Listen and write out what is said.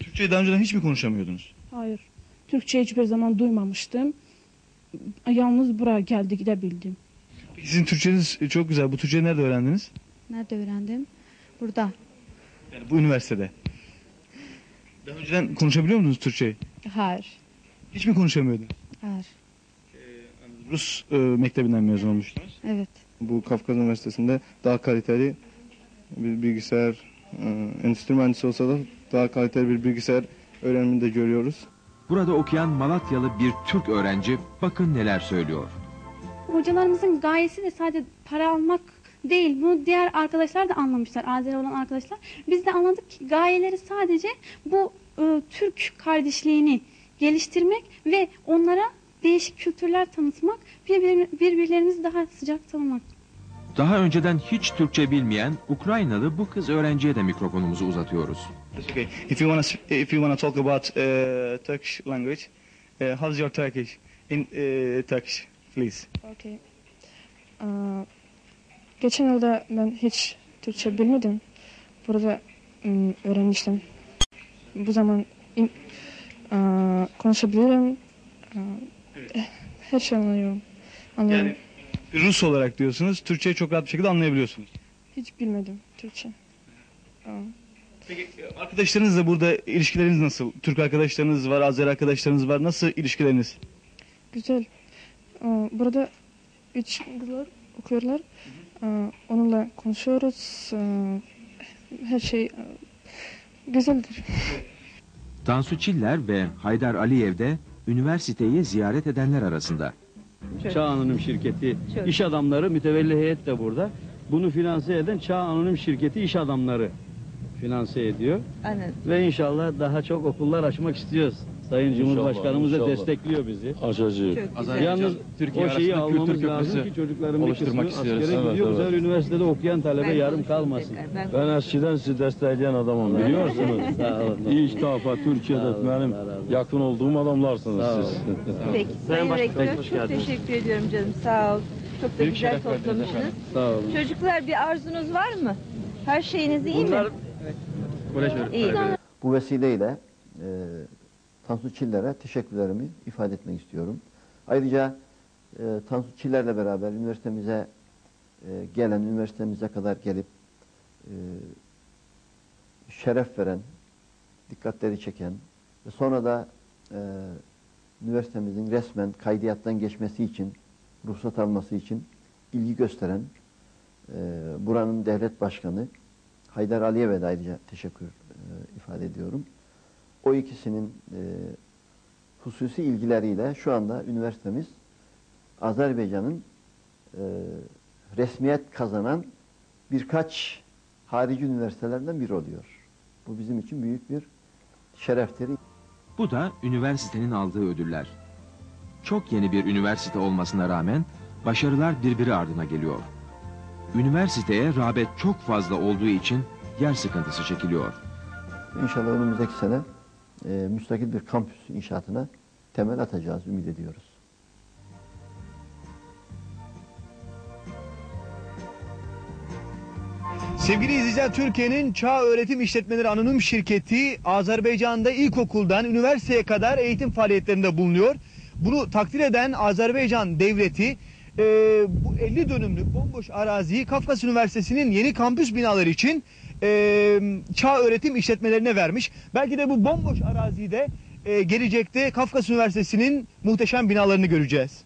Türkçeyi daha önceden hiç mi konuşamıyordunuz? Hayır. Türkçe hiçbir zaman duymamıştım. Yalnız buraya geldi gidebildim. Peki sizin Türkçeniz çok güzel. Bu Türkçeyi nerede öğrendiniz? Nerede öğrendim? Burada. Yani bu üniversitede. Daha önceden konuşabiliyor muydunuz Türkçeyi? Hayır. Hiç mi konuşamıyordunuz? Hayır. Rus e, mektebinden mezun olmuştunuz. Evet. Bu Kafkas Üniversitesi'nde daha kaliteli bir bilgisayar, e, endüstri mühendisi olsa da daha kaliteli bir bilgisayar öğrenimini de görüyoruz. Burada okuyan Malatyalı bir Türk öğrenci bakın neler söylüyor. Hocalarımızın gayesi de sadece para almak değil. Bunu diğer arkadaşlar da anlamışlar. Azeri olan arkadaşlar. Biz de anladık ki gayeleri sadece bu e, Türk kardeşliğini geliştirmek ve onlara değişik kültürler tanıtmak, birbirlerimizi daha sıcak tanımak. Daha önceden hiç Türkçe bilmeyen Ukraynalı bu kız öğrenciye de mikrofonumuzu uzatıyoruz. Okay. If you want to if you want to talk about uh, Turkish language, uh, how's your Turkish in uh, Turkish, please? Okay. Aa, geçen yılda ben hiç Türkçe bilmedim. Burada ım, öğrenmiştim. Bu zaman in- aa, konuşabilirim. Aa, eh, her şey anlıyorum. Anlıyorum. Yani Rus olarak diyorsunuz, Türkçeyi çok rahat bir şekilde anlayabiliyorsunuz. Hiç bilmedim Türkçe. Aa, Peki e, arkadaşlarınızla burada ilişkileriniz nasıl? Türk arkadaşlarınız var, Azeri arkadaşlarınız var. Nasıl ilişkileriniz? güzel. Aa, burada üç kızlar okuyorlar. Aa, onunla konuşuyoruz. Aa, her şey aa, güzeldir. Tansu Çiller ve Haydar Aliyev de üniversiteyi ziyaret edenler arasında. Çağ Anonim Şirketi iş adamları mütevelli heyet de burada. Bunu finanse eden Çağ Anonim Şirketi iş adamları finanse ediyor. Aynen. Ve inşallah daha çok okullar açmak istiyoruz. Sayın Cumhurbaşkanımız da inşallah. destekliyor bizi. Güzel. Yalnız Türkiye o şeyi arasında almamız kültür lazım köprüsü ki çocukların bir oluşturmak kısmı istiyoruz. askere Evet, gidiyor. Evet. sefer üniversitede okuyan talebe Ben yarım kalmasın. tekrar, Ben eskiden sizi destekleyen adamım biliyorsunuz. Sağ olun. İlk defa Türkiye'de benim yakın olduğum adamlarsınız Sağ siz. Peki Sayın Rektör çok teşekkür ediyorum canım sağ ol. Çok da güzel toplamışsınız. Sağ olun. Çocuklar bir arzunuz var mı? Her şeyiniz iyi mi? İyi. Bu vesileyle e, Tansu Çiller'e teşekkürlerimi ifade etmek istiyorum. Ayrıca e, Tansu Çiller'le beraber üniversitemize e, gelen, üniversitemize kadar gelip e, şeref veren, dikkatleri çeken ve sonra da e, üniversitemizin resmen kaydiyattan geçmesi için, ruhsat alması için ilgi gösteren e, buranın devlet başkanı Haydar Aliyev'e de ayrıca teşekkür e, ifade ediyorum. O ikisinin e, hususi ilgileriyle şu anda üniversitemiz Azerbaycan'ın e, resmiyet kazanan birkaç harici üniversitelerden biri oluyor. Bu bizim için büyük bir şereftir. Bu da üniversitenin aldığı ödüller. Çok yeni bir üniversite olmasına rağmen başarılar birbiri ardına geliyor. Üniversiteye rağbet çok fazla olduğu için yer sıkıntısı çekiliyor. İnşallah önümüzdeki sene e, müstakil bir kampüs inşaatına temel atacağız, ümit ediyoruz. Sevgili izleyiciler Türkiye'nin Çağ Öğretim İşletmeleri Anonim Şirketi Azerbaycan'da ilkokuldan üniversiteye kadar eğitim faaliyetlerinde bulunuyor. Bunu takdir eden Azerbaycan devleti e, bu 50 dönümlük bomboş araziyi Kafkas Üniversitesi'nin yeni kampüs binaları için e, Çağ Öğretim İşletmelerine vermiş. Belki de bu bomboş arazide e, gelecekte Kafkas Üniversitesi'nin muhteşem binalarını göreceğiz.